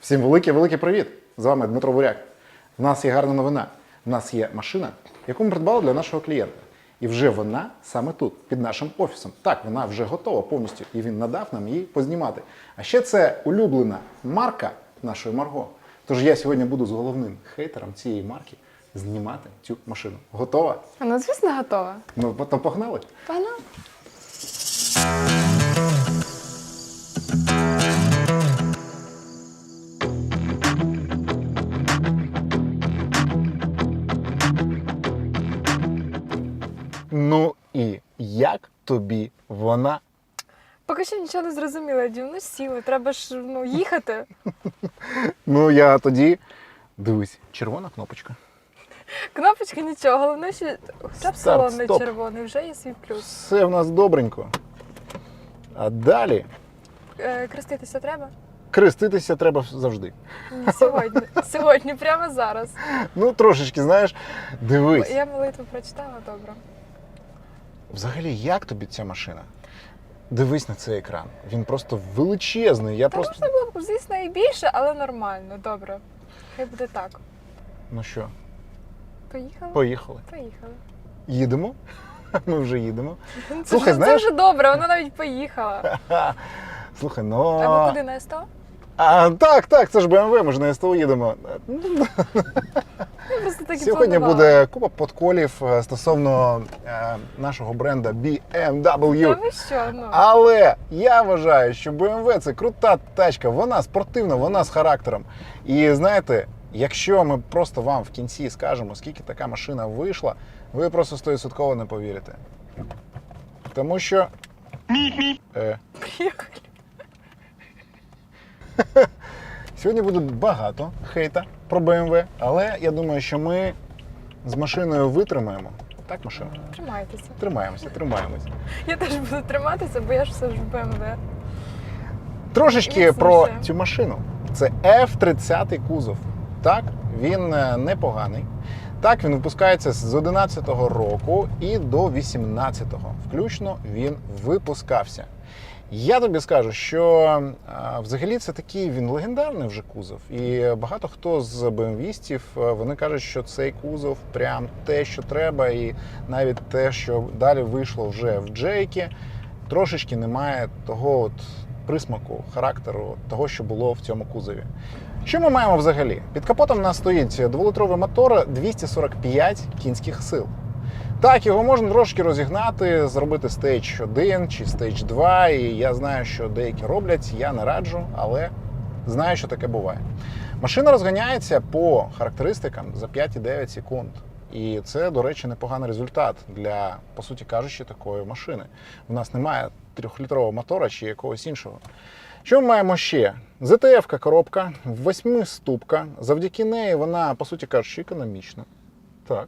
Всім великий великий привіт! З вами Дмитро Буряк. У нас є гарна новина. У нас є машина, яку ми придбали для нашого клієнта. І вже вона саме тут, під нашим офісом. Так, вона вже готова повністю, і він надав нам її познімати. А ще це улюблена марка нашої Марго. Тож я сьогодні буду з головним хейтером цієї марки знімати цю машину. Готова? Ну, звісно, готова. Ну, то погнали. Погнали. Ну і як тобі вона? Поки що нічого не зрозуміла, Дім, ну сіли, треба ж ну, їхати. Ну я тоді. Дивись, червона кнопочка. Кнопочки нічого, головне, що хоча б салон не червоний, вже є свій плюс. Все в нас добренько. А далі Е, креститися треба? креститися треба завжди. Ні, сьогодні. Сьогодні, прямо зараз. Ну, трошечки, знаєш, дивись. Я молитву прочитала, добре. Взагалі, як тобі ця машина? Дивись на цей екран. Він просто величезний. Я Та просто. можна було б, звісно, і більше, але нормально, добре. Хай буде так. Ну що, Поїхали? поїхали. Поїхали. Їдемо. Ми вже їдемо. Це, Слухай, це вже добре, вона навіть поїхала. Слухай, ну. А ми куди на СТО? А, так, так, це ж BMW, ми ж на СТО їдемо. Я просто так і Сьогодні планувала. буде купа подколів е, стосовно е, нашого бренда BMW. Та ви що, ну? Але я вважаю, що BMW це крута тачка, вона спортивна, вона з характером. І знаєте, якщо ми просто вам в кінці скажемо, скільки така машина вийшла, ви просто 100% не повірите. Тому що. Е, Приїхали. Сьогодні буде багато хейта про BMW, але я думаю, що ми з машиною витримаємо. Так, машина? Тримайтеся. Тримаємося, тримаємося. Я теж буду триматися, бо я ж все ж в БМВ. Трошечки Міцно про все. цю машину. Це F30 кузов. Так, він е, непоганий. Так, він випускається з 11-го року і до 18-го. Включно він випускався. Я тобі скажу, що взагалі це такий він легендарний вже кузов. І багато хто з БМВістів вони кажуть, що цей кузов прям те, що треба, і навіть те, що далі вийшло вже в Джейкі, трошечки немає того от присмаку, характеру, того, що було в цьому кузові. Що ми маємо взагалі? Під капотом у нас стоїть дволитровий мотор 245 кінських сил. Так, його можна трошки розігнати, зробити стейдж 1 чи стейдж 2. І я знаю, що деякі роблять, я не раджу, але знаю, що таке буває. Машина розганяється по характеристикам за 5,9 секунд. І це, до речі, непоганий результат для, по суті кажучи, такої машини. У нас немає трьохлітрового мотора чи якогось іншого. Що ми маємо ще? ZTF коробка, восьмиступка. Завдяки неї вона, по суті кажучи, економічна. Так.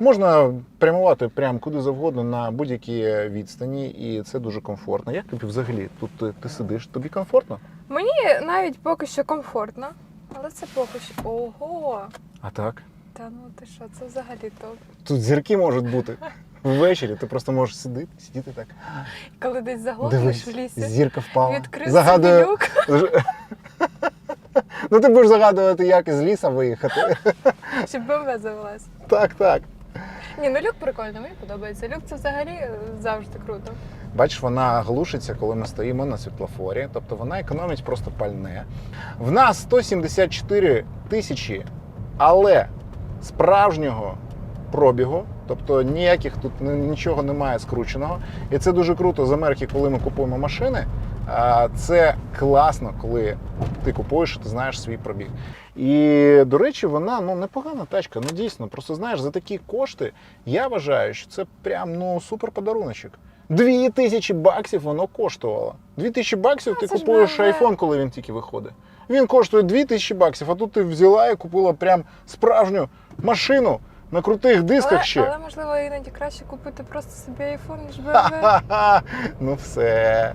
Можна прямувати прямо куди завгодно на будь-якій відстані, і це дуже комфортно. Як тобі взагалі тут ти, ти сидиш? Тобі комфортно? Мені навіть поки що комфортно, але це поки що. Ого! А так. Та ну ти що, це взагалі топ. Тут зірки можуть бути. Ввечері ти просто можеш сидіти, сидіти так. Коли десь заглохнеш в лісі, зірка впала. відкрив Загадую. люк, Ну ти будеш загадувати, як із ліса виїхати. щоб БМВ завелась. Так, так. Ні, ну люк прикольний, мені подобається. Люк це взагалі е, завжди круто. Бачиш, вона глушиться, коли ми стоїмо на світлофорі, тобто вона економить просто пальне. В нас 174 тисячі, але справжнього пробігу, тобто ніяких тут нічого немає скрученого. І це дуже круто з Америки, коли ми купуємо машини. Це класно, коли ти купуєш, і ти знаєш свій пробіг. І, до речі, вона ну непогана тачка. Ну дійсно, просто знаєш, за такі кошти я вважаю, що це прям ну супер подаруночок. Дві тисячі баксів воно коштувало. Дві тисячі баксів Ну, ти це купуєш BMW. айфон, коли він тільки виходить. Він коштує дві тисячі баксів, а тут ти взяла і купила прям справжню машину на крутих дисках Але, ще. але можливо іноді краще купити просто собі айфон, ніж БМВ. Ну все.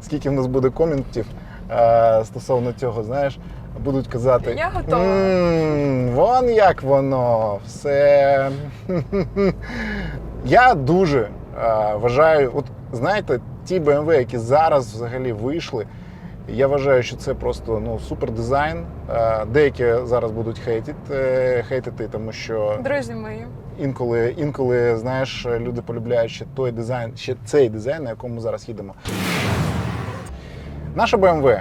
Скільки в нас буде коментів е, стосовно цього, знаєш, будуть казати. Я готова. «М, Вон як воно, все. Я дуже е, вважаю, от знаєте, ті BMW, які зараз взагалі вийшли, я вважаю, що це просто ну, супер дизайн. Е, Деякі зараз будуть хейтити, е, хейтити, тому що Друзі мої. інколи, інколи знаєш, люди полюбляють ще той дизайн, ще цей дизайн, на якому ми зараз їдемо. Наша BMW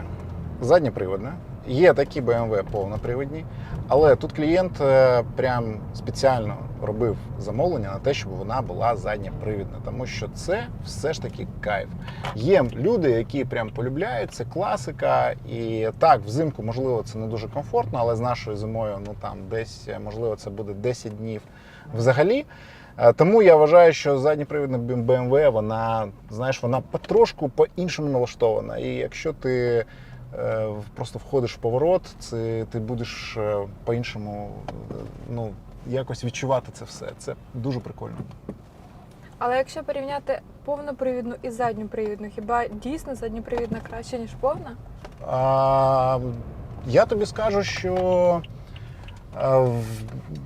задньоприводна. Є такі BMW повноприводні, але тут клієнт е, прям спеціально робив замовлення на те, щоб вона була задньопривідна, тому що це все ж таки кайф. Є люди, які прям полюбляють, це класика, і так, взимку можливо це не дуже комфортно, але з нашою зимою, ну там десь е, можливо це буде 10 днів взагалі. Е, Тому я вважаю, що задньопривідна BMW, вона, знаєш, вона потрошку по-іншому налаштована. І якщо ти просто входиш в поворот, це, ти будеш е, по-іншому е, ну, якось відчувати це все. Це дуже прикольно. Але якщо порівняти повнопривідну і задньопривідну, хіба дійсно задньопривідна краще, ніж повна? А, я тобі скажу, що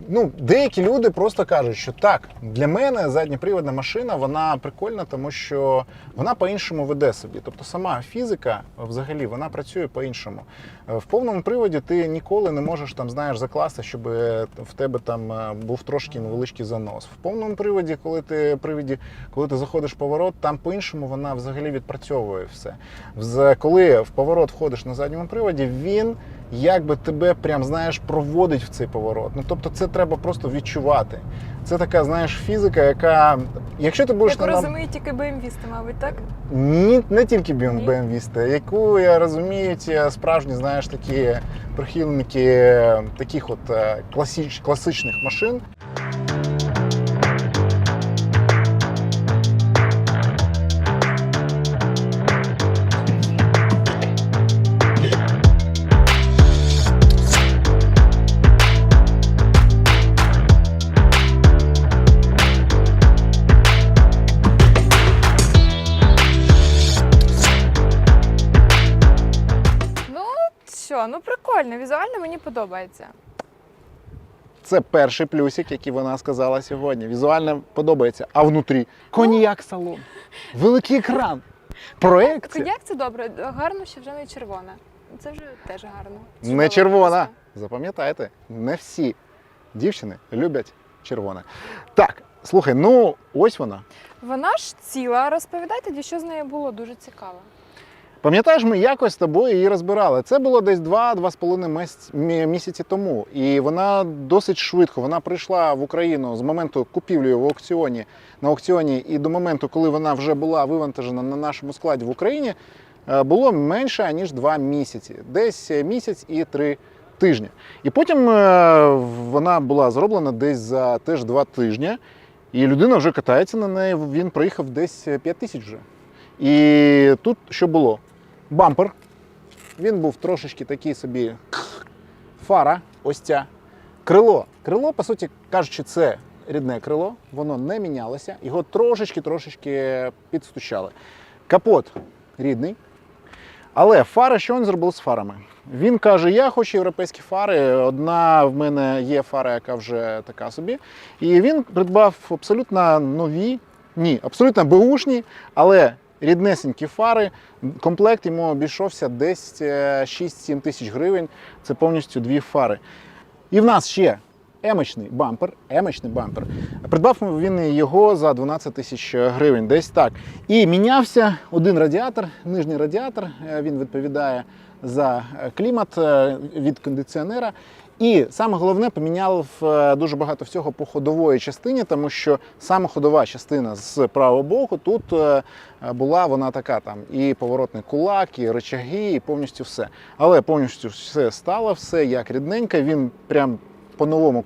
ну, деякі люди просто кажуть, що так, для мене задньопривідна машина вона прикольна, тому що вона по-іншому веде собі. Тобто сама фізика взагалі вона працює по-іншому. Е, В повному приводі ти ніколи не можеш там, знаєш, закласти, щоб е, в тебе там е, був трошки невеличкий занос. В повному приводі, коли ти приводі, коли ти заходиш в поворот, там по-іншому вона взагалі відпрацьовує все. Коли в поворот входиш на задньому приводі, він якби тебе прям знаєш проводить в цей поворот. Ну тобто, це треба просто відчувати. Це така, знаєш, фізика, яка, якщо ти будеш яку нам- розуміють тільки БМВісти, мабуть, так? ні, не тільки БМВісти, яку я розуміють ці справжні, знаєш, такі прихильники е, таких от е, класич, класичних машин. Що, ну прикольно, візуально мені подобається. Це перший плюсик, який вона сказала сьогодні. Візуально подобається. А внутрі коньяк салон, великий екран, проекція. Як це добре? Гарно, що вже не червона. Це вже теж гарно. Не червона. просто. Запам'ятайте, не всі дівчини люблять червоне. Так, слухай, ну ось вона. Вона ж ціла. Розповідай тоді, що з нею було дуже цікаво. Пам'ятаєш, ми якось з тобою її розбирали. Це було десь 2-2,5 місяць- мі- місяці тому. І вона досить швидко. Вона прийшла в Україну з моменту купівлі в аукціоні на аукціоні і до моменту, коли вона вже була вивантажена на нашому складі в Україні, е, було менше ніж 2 місяці, десь місяць і 3 тижні. І потім е, вона була зроблена десь за теж 2 тижні. І людина вже катається на неї. Він проїхав десь 5 тисяч вже. І тут що було? Бампер. Він був трошечки такий собі фара, ось ця. Крило. Крило, по суті кажучи, це рідне крило, воно не мінялося, його трошечки-трошечки підстучали. Капот рідний. Але фари, що він зробив з фарами? Він каже: Я хочу європейські фари. Одна в мене є фара, яка вже така собі. І він придбав абсолютно нові, ні, абсолютно беушні, але ріднесенькі фари. Комплект йому обійшовся десь е, 6-7 тисяч гривень. Це повністю дві фари. І в нас ще емочний бампер. Емочний бампер. Придбав він його за 12 тисяч гривень, десь так. І мінявся один радіатор, нижній радіатор. е, Він відповідає за е, клімат е, від кондиціонера. І саме головне поміняв е, дуже багато всього по ходової частині, тому що саме ходова частина з правого боку тут е, була вона така там і поворотний кулак, і речаги, і повністю все. Але повністю все стало, все як рідненька, Він прям по-новому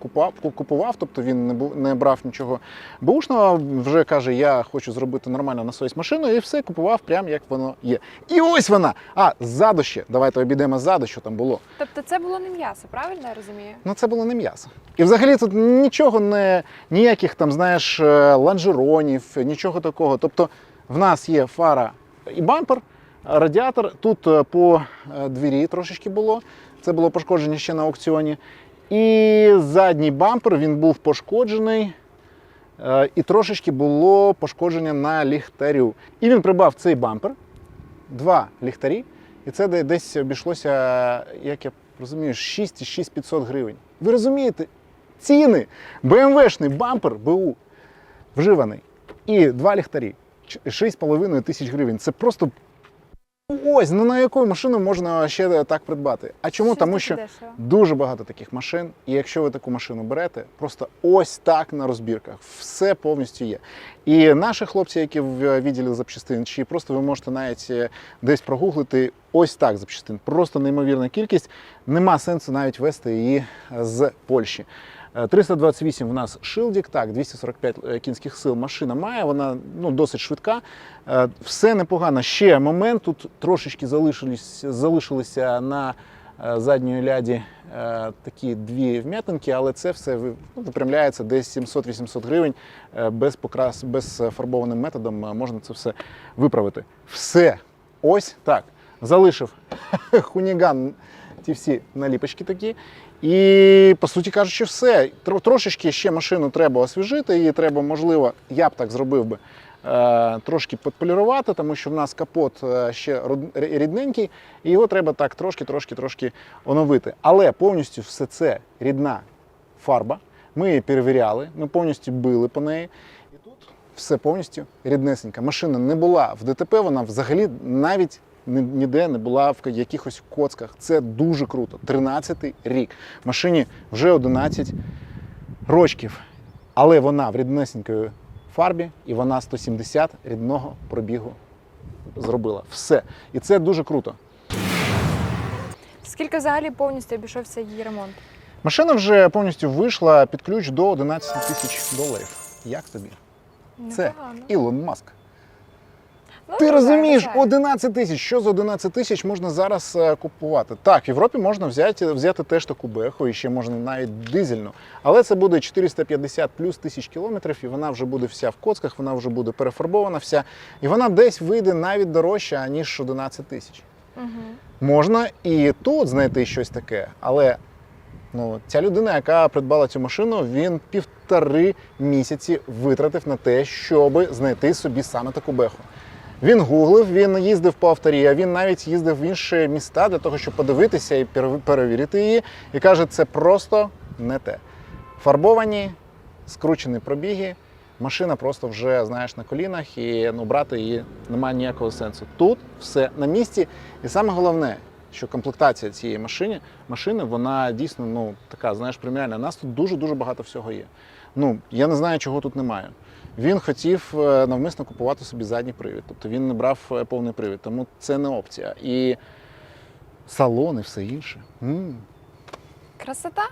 купував, тобто він не був не брав нічого бушного. Вже каже, я хочу зробити нормально на насос машину, і все купував прям як воно є. І ось вона. А ззаду ще. Давайте обійдемо ззаду, що там було. Тобто це було не м'ясо, правильно я розумію? Ну, це було не м'ясо. І взагалі тут нічого не ніяких там, знаєш, е, лонжеронів, нічого такого. Тобто, в нас є фара і бампер, радіатор. Тут е, по е, двері трошечки було. Це було пошкодження ще на аукціоні. І задній бампер він був пошкоджений. е, і трошечки було пошкодження на ліхтарю. І він придбав цей бампер, два ліхтарі, і це десь обійшлося, як я розумію, 6 і 6500 гривень. Ви розумієте, ціни. BMW-шний бампер БУ вживаний. І два ліхтарі. Ч- 6,5 тисяч гривень. Це просто ось ну на яку машину можна ще так придбати. А чому? Щось Тому що дешево. дуже багато таких машин. І якщо ви таку машину берете, просто ось так на розбірках, все повністю є. І наші хлопці, які в відділі запчастин, чи просто ви можете навіть е, десь прогуглити ось так запчастин. Просто неймовірна кількість. Нема сенсу навіть вести її з Польщі. Е, 328 в нас шилдік, так, 245 кінських сил машина має, вона ну, досить швидка. Е, Все непогано. Ще момент, тут трошечки залишились, залишилися на е, задньої ляді е, такі дві вм'ятинки, але це все ну, випрямляється десь 700-800 гривень. Е, Без покрас, без е, фарбованим методом е, можна це все виправити. Все. Ось так. Залишив хуніган ті всі наліпочки такі. І, по суті кажучи, все. Трошечки ще машину треба освіжити, її треба, можливо, я б так зробив би. е, Трошки підполірувати, тому що в нас капот е, ще род-рідненький, і його треба так трошки, трошки, трошки оновити. Але повністю все це рідна фарба. Ми її перевіряли, ми повністю били по неї. І тут все повністю ріднесенька. Машина не була в ДТП, вона взагалі навіть ніде не була в якихось коцках. Це дуже круто. 13-й рік. Машині вже 11 рочків. Але вона в ріднесенької фарбі і вона 170 рідного пробігу зробила. Все. І це дуже круто. Скільки взагалі повністю обійшовся її ремонт? Машина вже повністю вийшла під ключ до 11 тисяч доларів. Як тобі? Це. Ілон Маск. Ну, Ти розумієш, вважаю. 11 тисяч. Що за 11 тисяч можна зараз е, купувати? Так, в Європі можна взяти, взяти теж таку беху, і ще можна навіть дизельну. Але це буде 450 плюс тисяч кілометрів, і вона вже буде вся в коцках, вона вже буде перефарбована вся. І вона десь вийде навіть дорожча, ніж 11 тисяч. Мгм. Можна і тут знайти щось таке, але ну, ця людина, яка придбала цю машину, він півтори місяці витратив на те, щоб знайти собі саме таку беху. Він гуглив, він їздив по авторі, а він навіть їздив в інші міста для того, щоб подивитися і пере- перевірити її. І каже, це просто не те. Фарбовані, скручені пробіги, машина просто вже знаєш на колінах, і ну, брати її немає ніякого сенсу. Тут все на місці. І саме головне, що комплектація цієї машини, машини, вона дійсно ну, така, знаєш, преміальна. У нас тут дуже-дуже багато всього є. Ну, я не знаю, чого тут немає. Він хотів е, навмисно купувати собі задній привід, тобто він не брав е, повний привід, тому це не опція. І салон і все інше. м Красота?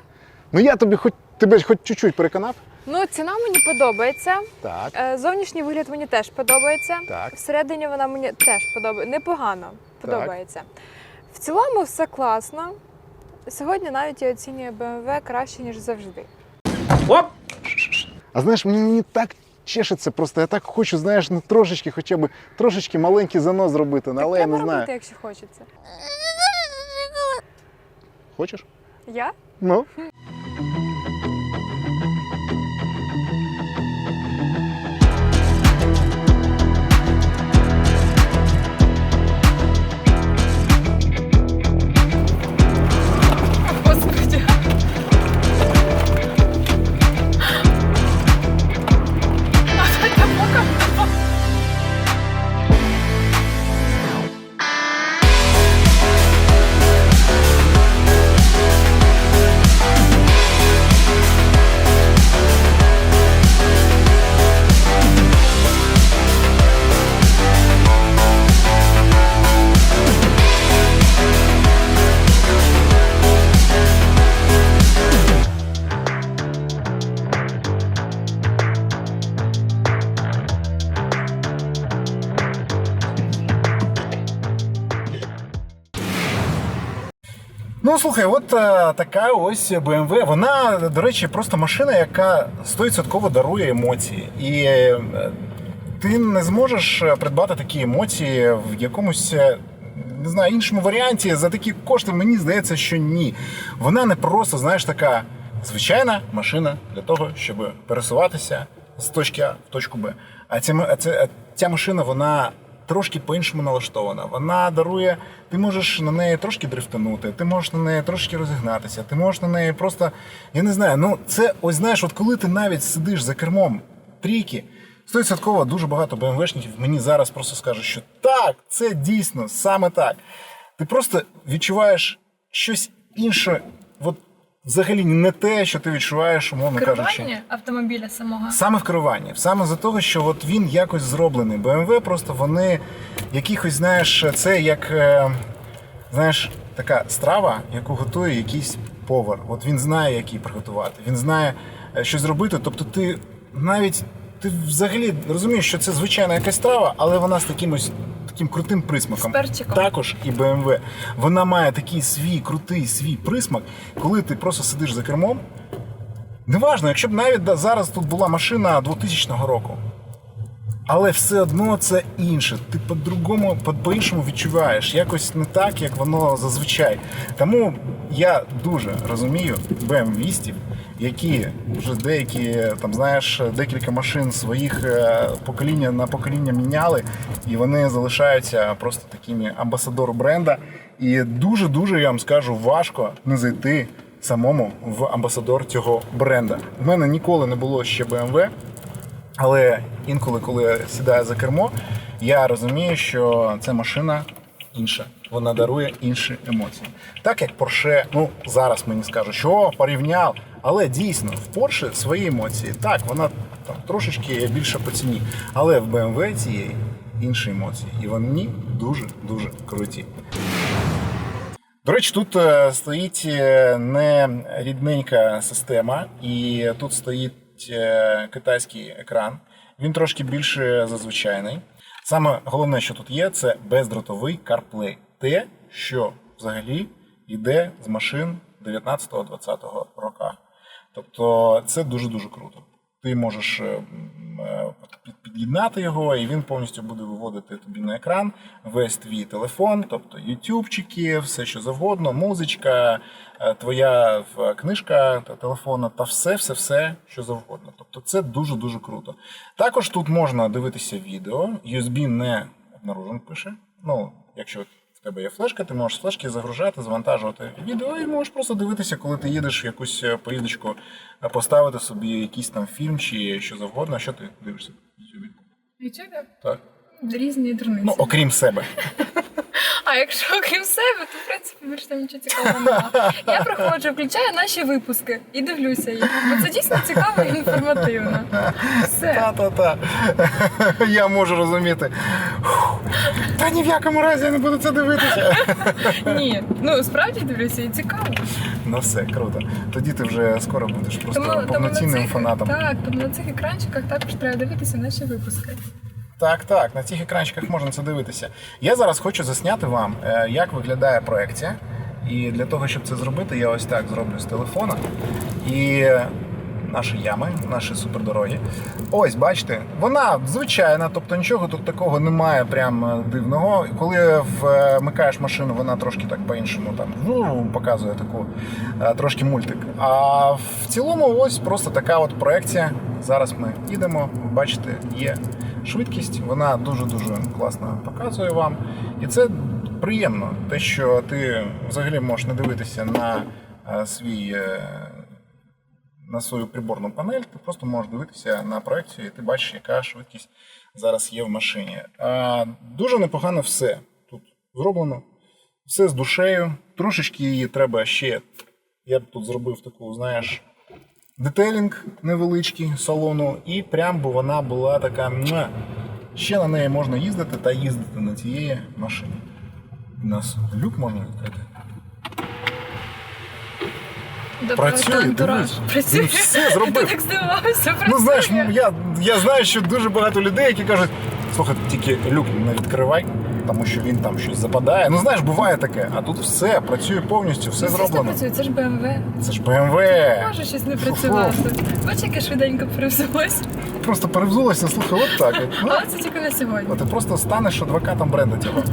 Ну я тобі хоч тебе хоч чуть-чуть переконав. Ну, ціна мені подобається. Так, Е, Зовнішній вигляд мені теж подобається. так. Всередині вона мені теж подобається. Непогано подобається. В цілому все класно. Сьогодні навіть я оцінюю BMW краще, ніж завжди. А знаєш, мені так чешеться, просто я так хочу, знаєш, ну трошечки, хоча б трошечки маленький занос зробити, але але я Треба не знаю. робити, якщо хочеться. Хочеш? Я? Ну. Слухай, от е, така ось BMW. Вона, до речі, просто машина, яка 100% дарує емоції. І е, ти не зможеш придбати такі емоції в якомусь. е, Не знаю, іншому варіанті за такі кошти мені здається, що ні. Вона не просто, знаєш, така звичайна машина для того, щоб пересуватися з точки А в точку Б. А ця, а ця машина, вона трошки по-іншому налаштована. Вона дарує, ти можеш на неї трошки дрифтанути, ти можеш на неї трошки розігнатися, ти можеш на неї просто. Я не знаю, ну це ось знаєш, от коли ти навіть сидиш за кермом трійки, 100% дуже багато БМВшників мені зараз просто скажуть, що так, це дійсно саме так. Ти просто відчуваєш щось інше, от взагалі не те, що ти відчуваєш, умовно кажучи. Автомобіля самого. Саме в керуванні, саме за того, що от він якось зроблений. BMW просто вони якихось, знаєш, це як е, знаєш, така страва, яку готує якийсь повар. От він знає, як її приготувати. Він знає, е, що зробити. Тобто, ти навіть ти взагалі розумієш, що це звичайна якась страва, але вона з таким ось таким крутим присмаком. З перчиком. Також і BMW. Вона має такий свій крутий свій присмак, коли ти просто сидиш за кермом. Неважно, якщо б навіть зараз тут була машина 2000 року. Але все одно це інше. Ти по-другому, по- по-іншому відчуваєш. Якось не так, як воно зазвичай. Тому я дуже розумію БМВістів, які вже деякі, там, знаєш, декілька машин своїх е, покоління на покоління міняли, і вони залишаються просто такими амбасадор бренда. І дуже-дуже, я вам скажу, важко не зайти самому в амбасадор цього бренда. У мене ніколи не було ще BMW, але інколи, коли я сідаю за кермо, я розумію, що ця машина інша. Вона дарує інші емоції. Так як Porsche, ну зараз мені скажуть, що «О, порівняв. Але дійсно, в Porsche свої емоції. Так, вона там трошечки більше по ціні. Але в BMW цієї інші емоції. І вони дуже-дуже круті. До речі, тут е, стоїть е, не рідненька система, і тут стоїть китайський екран. Він трошки більше за звичайний. Саме головне, що тут є, це бездротовий CarPlay. Те, що взагалі йде з машин 19-20 роках. Тобто це дуже-дуже круто. Ти можеш е, е, під- під'єднати його, і він повністю буде виводити тобі на екран весь твій телефон, тобто ютубчики, все що завгодно, музичка, е, твоя книжка та телефона, та все, все, все, що завгодно. Тобто це дуже-дуже круто. Також тут можна дивитися відео. USB не обнаружен пише. Ну, якщо тебе є флешка, ти можеш з флешки загружати, завантажувати відео і можеш просто дивитися, коли ти їдеш в якусь е, поїздочку, е, поставити собі якийсь там фільм чи що завгодно. Що ти дивишся в YouTube? Ютубі Так. різні дурниці. Ну, окрім себе. А якщо окрім себе, то в принципі більше там нічого цікавого немає. Я приходжу, включаю наші випуски і дивлюся їх. Бо це дійсно цікаво і інформативно. Все. Та-та-та. Я можу розуміти. Фух, Та ні в якому разі я не буду це дивитися. Ні. Ну справді дивлюся і цікаво. Ну все, круто. Тоді ти вже скоро будеш просто повноцінним фанатом. так, тому на цих екранчиках також треба дивитися наші випуски. Так, так, на цих екранчиках можна це дивитися. Я зараз хочу засняти вам, е, як виглядає проекція. І для того, щоб це зробити, я ось так зроблю з телефона. І наші ями, наші супердороги. Ось, бачите, вона звичайна, тобто нічого тут такого немає прям е, дивного. Коли вмикаєш машину, вона трошки так по-іншому там ну, показує таку е, трошки мультик. А в цілому, ось просто така от проекція. Зараз ми їдемо, бачите, є швидкість, вона дуже-дуже класно показує вам. І це приємно, те, що ти взагалі можеш не дивитися на е, свій. е, На свою приборну панель, ти просто можеш дивитися на проекцію, і ти бачиш, яка швидкість зараз є в машині. Дуже непогано все тут зроблено. Все з душею. Трошечки її треба ще. Я б тут зробив таку, знаєш, детелінг невеличкий салону, і прям би вона була така. муа. Ще на неї можна їздити та їздити на цієї машині. У нас люк можна відкрити. Добре, Працює, дивись. Працює. Він все зробив. Ти так здивувався, працює. Ну знаєш, я, я знаю, що дуже багато людей, які кажуть, слухай, тільки люк не відкривай, тому що він там щось западає. Ну знаєш, буває таке, а тут все працює повністю, все Ну, звісно, зроблено. працює, це ж БМВ. Це ж БМВ. Може щось не працювати. Бач, яке швиденько перевзулось. Просто перевзулося, слухай, от так. Ну, Але це тільки на сьогодні. Ти просто станеш адвокатом бренду цього.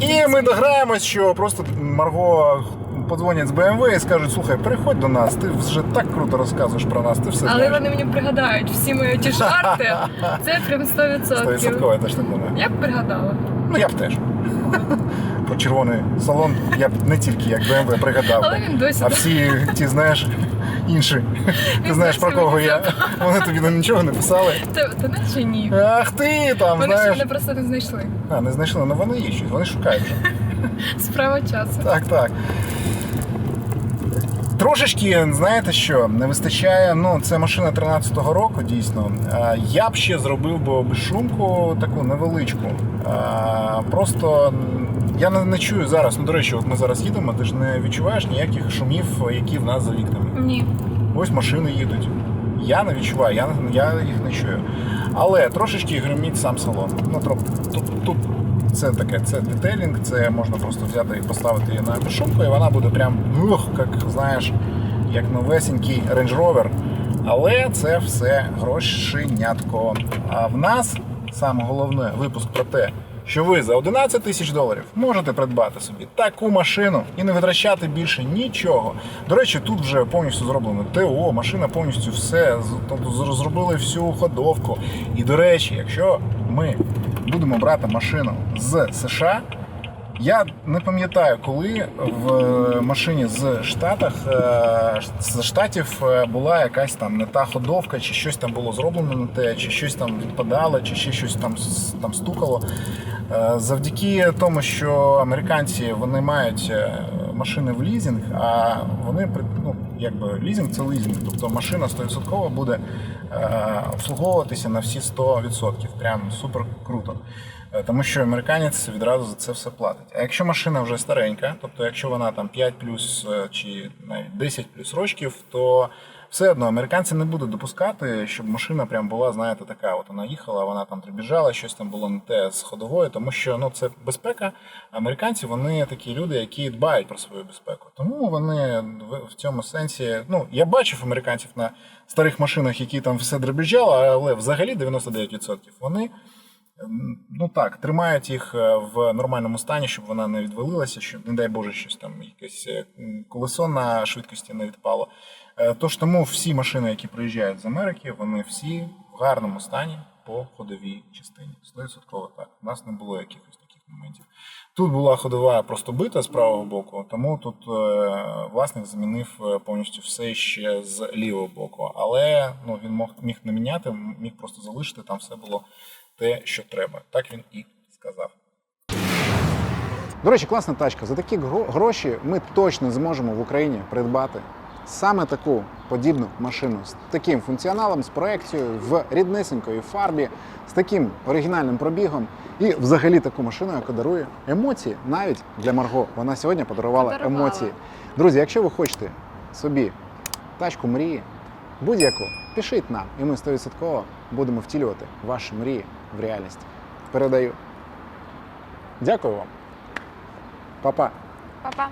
І ми дограємось, що просто Марго подзвонять з BMW і скажуть, слухай, приходь до нас, ти вже так круто розказуєш про нас, ти все Але знаєш. вони мені пригадають всі мої ті жарти. Це прям 100%. 100% я теж так думаю. Я б пригадала. Ну я б теж. Про червоний салон я б не тільки як BMW пригадав. Але він досі А всі ті, знаєш, інші. Ти знаєш про кого я. Вони тобі на нічого не писали. Та, та наче ні. Ах ти там, Вони ще мене просто не знайшли. А, не знайшли, ну вони іщуть, вони шукають вже. Справа часу. Так, так. Трошечки, знаєте що, не вистачає. Ну, це машина 13-го року, дійсно. Я б ще зробив би безшумку таку невеличку. Просто я не, не чую зараз. Ну, до речі, от ми зараз їдемо, ти ж не відчуваєш ніяких шумів, які в нас за вікнами. Ні. Ось машини їдуть. Я не відчуваю, я, я їх не чую. Але трошечки гримить сам салон. Ну, тут, тут це таке, це детейлінг, це можна просто взяти і поставити її на безшумку, і вона буде прям, ух, як знаєш, як новесенький Range Rover. Але це все грошенятко. А в нас саме головне випуск про те, що ви за 11 тисяч доларів можете придбати собі таку машину і не витрачати більше нічого. До речі, тут вже повністю зроблено ТО, машина повністю все, тобто зробили всю ходовку. І до речі, якщо ми будемо брати машину з США, я не пам'ятаю, коли в машині з Штатах е, з штатів е, була якась там не та ходовка, чи щось там було зроблено не те, чи щось там відпадало, чи ще щось там там стукало. Е, Завдяки тому, що американці вони мають е, машини в лізинг, а вони ну, якби лізинг це лізинг, тобто машина 100% буде е, обслуговуватися на всі 100%. Прям супер круто. Е, Тому що американець відразу за це все платить. А якщо машина вже старенька, тобто якщо вона там 5 плюс е, чи навіть 10 плюс років, то все одно американці не будуть допускати, щоб машина прям була, знаєте, така. От вона їхала, вона там прибіжала, щось там було не те з ходовою, тому що ну це безпека. Американці вони такі люди, які дбають про свою безпеку. Тому вони в- цьому сенсі. Ну я бачив американців на старих машинах, які там все дребіжало, але взагалі 99% вони. Ну так, тримають їх е, в нормальному стані, щоб вона не відвалилася, щоб, не дай Боже, щось там якесь е, колесо на швидкості не відпало. Е, Тож тому всі машини, які приїжджають з Америки, вони всі в гарному стані по ходовій частині. 100% так. У нас не було якихось таких моментів. Тут була ходова просто бита з правого боку, тому тут е, власник замінив е, повністю все ще з лівого боку. Але ну, він мог, міг не міняти, міг просто залишити, там все було те, що треба. Так він і сказав. До речі, класна тачка. За такі гроші ми точно зможемо в Україні придбати саме таку подібну машину з таким функціоналом, з проекцією в ріднисенької фарбі, з таким оригінальним пробігом і взагалі таку машину, яка дарує емоції навіть для Марго. Вона сьогодні подарувала, Подарувала. емоції. Друзі, якщо ви хочете собі тачку мрії, будь-яку, пишіть нам, і ми 100% будемо втілювати ваші мрії в реальність. Передаю. Дякую вам. Па-па. Па-па.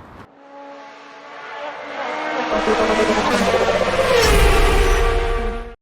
めっちゃいい!